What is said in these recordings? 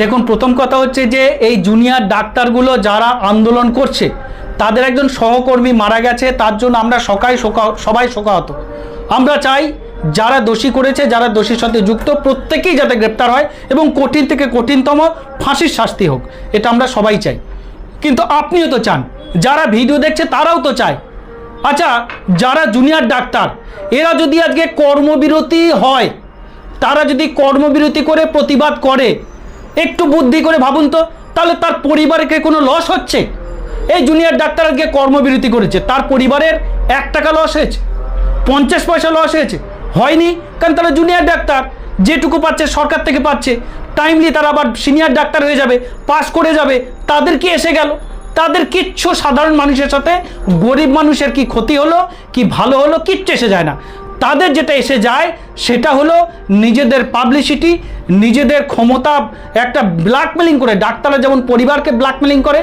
দেখুন, প্রথম কথা হচ্ছে যে এই জুনিয়র ডাক্তারগুলো যারা আন্দোলন করছে, তাদের একজন সহকর্মী মারা গেছে, তার জন্য আমরা সকাই শোকা সবাই শোকাহত। আমরা চাই যারা দোষী করেছে, যারা দোষীর সাথে যুক্ত, প্রত্যেকেই যাতে গ্রেপ্তার হয় এবং কঠিন থেকে কঠিনতম ফাঁসির শাস্তি হোক, এটা আমরা সবাই চাই। কিন্তু আপনিও তো চান, যারা ভিডিও দেখছে তারাও তো চায়। আচ্ছা যারা জুনিয়র ডাক্তার, এরা যদি আজকে কর্মবিরতি হয়, তারা যদি কর্মবিরতি করে প্রতিবাদ করে একটু বুদ্ধি করে ভাবুন তো, তাহলে তার পরিবারকে কোনো লস হচ্ছে? এই জুনিয়র ডাক্তার আজকে কর্মবিরতি করেছে, তার পরিবারের এক টাকা লস হয়েছে, পঞ্চাশ পয়সা লস হয়েছে, হয়নি, কারণ তারা জুনিয়র ডাক্তার, যেটুকু পাচ্ছে সরকার থেকে পাচ্ছে টাইমলি তারা আবার সিনিয়র ডাক্তার হয়ে যাবে পাস করে যাবে, তাদের কি এসে গেল? তাদের কিচ্ছু সাধারণ মানুষের সাথে গরিব মানুষের কি ক্ষতি হলো, কি ভালো হলো, কিচ্ছু এসে যায় না। তাদের যেটা এসে যায়, সেটা হলো নিজেদের পাবলিসিটি নিজেদের ক্ষমতা, একটা ব্ল্যাকমেলিং করে। ডাক্তাররা যেমন পরিবারকে ব্ল্যাকমেলিং করে,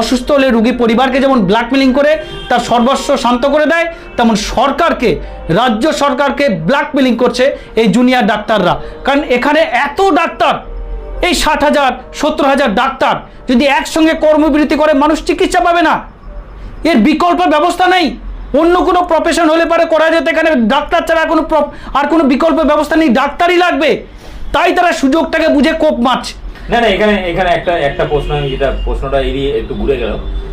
অসুস্থ হলে রুগী পরিবারকে যেমন ব্ল্যাকমেলিং করে তার সর্বস্ব শান্ত করে দেয়, তেমন সরকারকে, রাজ্য সরকারকে ব্ল্যাকমেলিং করছে এই জুনিয়র ডাক্তাররা। কারণ এখানে এত ডাক্তার, এই ষাট হাজার, সত্তর হাজার ডাক্তার, যদি একসঙ্গে কর্মবিরতি করে, মানুষ চিকিৎসা পাবে না। এর বিকল্প ব্যবস্থা নেই। অন্য কোনো প্রফেশন হলে পারে করা যেত, এখানে ডাক্তার ছাড়া কোনো আর কোনো বিকল্প ব্যবস্থা নেই, ডাক্তারই লাগবে। তাই তারা সুযোগটাকে বুঝে কোপ মারছে। না না, এখানে এখানে একটা একটা প্রশ্ন আমি যেটা, প্রশ্নটা এড়িয়ে একটু ঘুরে গেল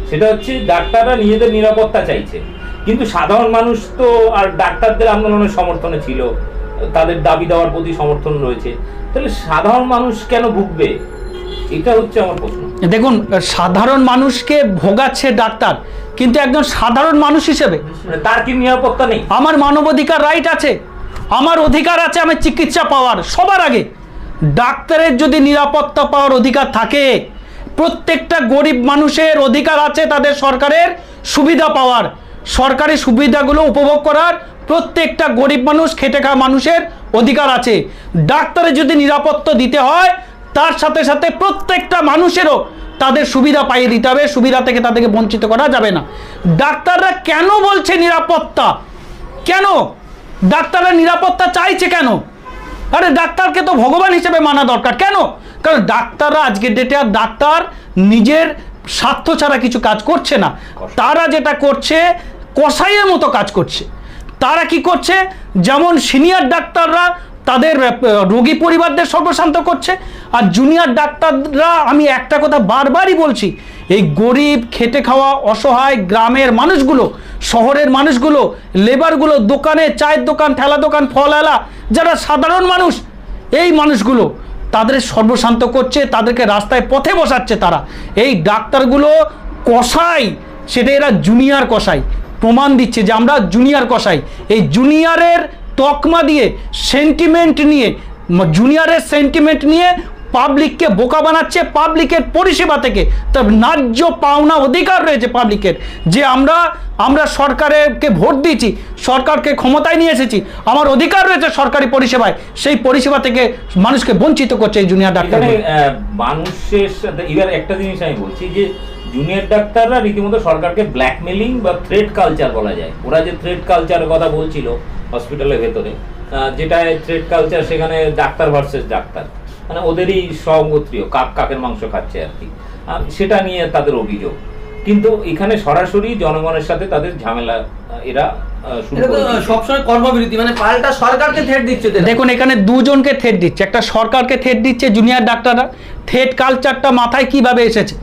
সেটা হচ্ছে ডাক্তাররা নিজেদের নিরাপত্তা চাইছে। কিন্তু সাধারণ মানুষ তো আর ডাক্তারদের আন্দোলনের সমর্থনে ছিল, তাদের দাবি দেওয়ার প্রতি সমর্থন রয়েছে। তাহলে সাধারণ মানুষ কেন ভুগবে? এটা হচ্ছে আমার প্রশ্ন। দেখুন সাধারণ মানুষকে ভোগাচ্ছে ডাক্তার কিন্তু একজন সাধারণ মানুষ হিসেবে মানে তার কি নিরাপত্তা নেই? আমার মানবাধিকার রাইট আছে আমার অধিকার আছে আমি চিকিৎসা পাওয়ার সবার আগে। ডাক্তারের যদি নিরাপত্তা পাওয়ার অধিকার থাকে প্রত্যেকটা গরিব মানুষের অধিকার আছে তাদের সরকারের সুবিধা পাওয়ার। সরকারি সুবিধাগুলো উপভোগ করার প্রত্যেকটা গরিব মানুষ খেটে খাওয়া মানুষের অধিকার আছে। ডাক্তারের যদি নিরাপত্তা দিতে হয় তার সাথে সাথে প্রত্যেকটা মানুষেরও তাদের সুবিধা পাইয়ে দিতে হবে। সুবিধা থেকে তাদেরকে বঞ্চিত করা যাবে না। ডাক্তাররা কেন বলছে নিরাপত্তা? কেন? ডাক্তাররা নিরাপত্তা চাইছে কেন? আরে ডাক্তারকে তো ভগবান হিসেবে মানা দরকার। কেন? কারণ ডাক্তাররা আজকের ডেটে আর ডাক্তার নিজের স্বার্থ ছাড়া কিছু কাজ করছে না। তারা যেটা করছে, কসাইয়ের মতো কাজ করছে। তারা কি করছে? যেমন সিনিয়র ডাক্তাররা তাদের রোগী পরিবারদের সর্বশান্ত করছে। আর জুনিয়র ডাক্তাররা, আমি একটা কথা বারবারই বলছি, এই গরিব, খেটে খাওয়া, অসহায় গ্রামের মানুষগুলো, শহরের মানুষগুলো, লেবারগুলো, দোকানে চায়ের দোকান, ঠেলা দোকান ফলালা যারা সাধারণ মানুষ, এই মানুষগুলো, তাদের সর্বশান্ত করছে, তাদেরকে রাস্তায় পথে বসাচ্ছে তারা। এই ডাক্তারগুলো কষাই, সেটা এরা জুনিয়র কষাই। প্রমাণ দিচ্ছে যে আমরা জুনিয়র কষাই। এই জুনিয়রের তকমা দিয়ে সেন্টিমেন্ট নিয়ে জুনিয়রের সেন্টিমেন্ট নিয়ে পাবলিককে বোকা বানাচ্ছে পাবলিকের পরিষেবা থেকে। তার ন্যায্য পাওনা অধিকার রয়েছে পাবলিকের যে আমরা আমরা সরকারকে ভোট দিয়েছি, সরকারকে ক্ষমতায় নিয়ে এসেছি, আমার অধিকার রয়েছে সরকারি পরিষেবায়, সেই পরিষেবা থেকে মানুষকে বঞ্চিত করছে এই জুনিয়র ডাক্তার মানুষের এবার একটা জিনিস আমি বলছি যে জুনিয়র ডাক্তাররা রীতিমতো সরকারকে ব্ল্যাকমেলিং বা থ্রেড কালচার বলা যায়। ওরা যে থ্রেড কালচারের কথা বলছিল হসপিটালের ভেতরে যেটা থ্রেড কালচার সেখানে ডাক্তার ভার্সেস ডাক্তার। মানে ওদেরই সগোত্রীয় কাক কাকের মাংস খাচ্ছে আর কি। সেটা নিয়ে তাদের অভিযোগ। কিন্তু এখানে সরাসরি জনগণের সাথে তাদের ঝামেলা এরা। সবসময় কর্মবিরতি মানে পাল্টা সরকারকে থ্রেট দিচ্ছে দেখুন এখানে দুজনকে থেট দিচ্ছে। একটা সরকারকে থেট দিচ্ছে জুনিয়র ডাক্তাররা। থেট কালচারটা মাথায় কীভাবে এসেছে?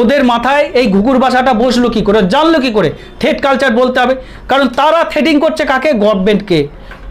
ওদের মাথায় এই ঘুঘুর বাসাটা বসল কি করে, জানলো কি করে? থেট কালচার বলতে হবে। কারণ তারা থ্রেডিং করছে কাকে? গভর্নমেন্টকে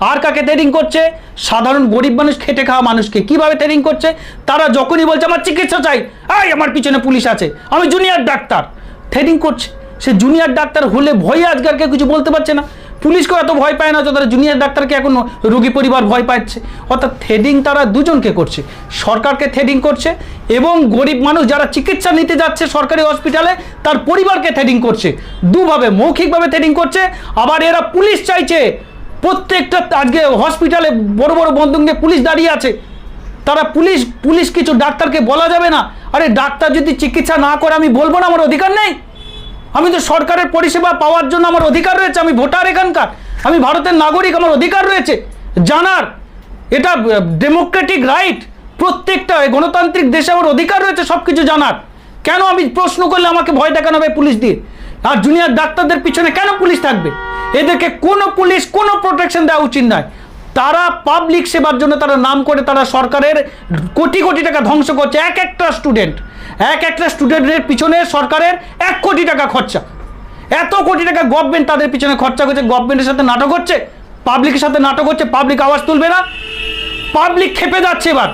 আর কাকে থ্রেডিং করছে? সাধারণ গরিব মানুষ খেটে খাওয়া মানুষকে। কীভাবে থ্রেডিং করছে? তারা যখনই বলছে, আমার চিকিৎসা চাই। আই আমার পিছনে পুলিশ আছে। আমি জুনিয়র ডাক্তার। থ্রেডিং করছে। সে জুনিয়র ডাক্তার হলে ভয়ে আজকাল কেউ কিছু বলতে পারছে না। পুলিশকেও এত ভয় পায় না যতটা জুনিয়র ডাক্তারকে এখন রোগী পরিবার ভয় পাচ্ছে। অর্থাৎ থ্রেডিং তারা দুজনকে করছে। সরকারকে থ্রেডিং করছে এবং গরিব মানুষ যারা চিকিৎসা নিতে যাচ্ছে সরকারি হসপিটালে তার পরিবারকে থ্রেডিং করছে। দুভাবে মৌখিকভাবে থ্রেডিং করছে। আবার এরা পুলিশ চাইছে। প্রত্যেকটা আজকে হসপিটালে বড় বড় বন্দুক নিয়ে পুলিশ দাঁড়িয়ে আছে। তারা পুলিশ পুলিশ কিছু ডাক্তারকে বলা যাবে না। আরে ডাক্তার যদি চিকিৎসা না করে আমি বলব না, আমার অধিকার নেই। আমি তো সরকারের পরিষেবা পাওয়ার জন্য আমার অধিকার রয়েছে, আমি ভোটার এখানকার, আমি ভারতের নাগরিক, আমার অধিকার রয়েছে। জানার, এটা ডেমোক্রেটিক রাইট প্রত্যেকটা গণতান্ত্রিক দেশে আমার অধিকার রয়েছে সব কিছু জানার। কেন আমি প্রশ্ন করলে আমাকে ভয় দেখানো হবে পুলিশ দিয়ে? আর জুনিয়র ডাক্তারদের পিছনে কেন পুলিশ থাকবে? এদেরকে কোনো পুলিশ কোনো প্রোটেকশন দেওয়া উচিত নয়। তারা পাবলিক সেবার জন্য তারা নাম করে তারা সরকারের কোটি কোটি টাকা ধ্বংস করছে। এক একটা স্টুডেন্ট এক একটা স্টুডেন্টের পিছনে সরকারের এক কোটি টাকা খরচা। এত কোটি টাকা গভর্নমেন্ট তাদের পিছনে খরচা করছে। গভর্নমেন্টের সাথে নাটক হচ্ছে পাবলিকের সাথে নাটক হচ্ছে পাবলিক আওয়াজ তুলবে না। পাবলিক খেপে যাচ্ছে এবার।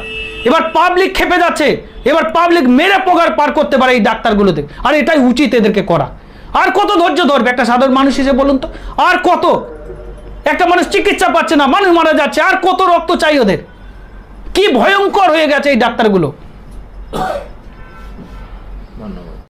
এবার পাবলিক খেপে যাচ্ছে। এবার পাবলিক মেরে পোগার পার করতে পারে এই ডাক্তারগুলোতে। আর এটাই উচিত এদেরকে করা। আর কত ধৈর্য ধরবে? একটা সাধারণ মানুষ হিসেবে বলুন তো। আর কত? একটা মানুষ চিকিৎসা পাচ্ছে না, মানুষ মারা যাচ্ছে, আর কত রক্ত চাই ওদের? কি ভয়ঙ্কর হয়ে গেছে এই ডাক্তারগুলো?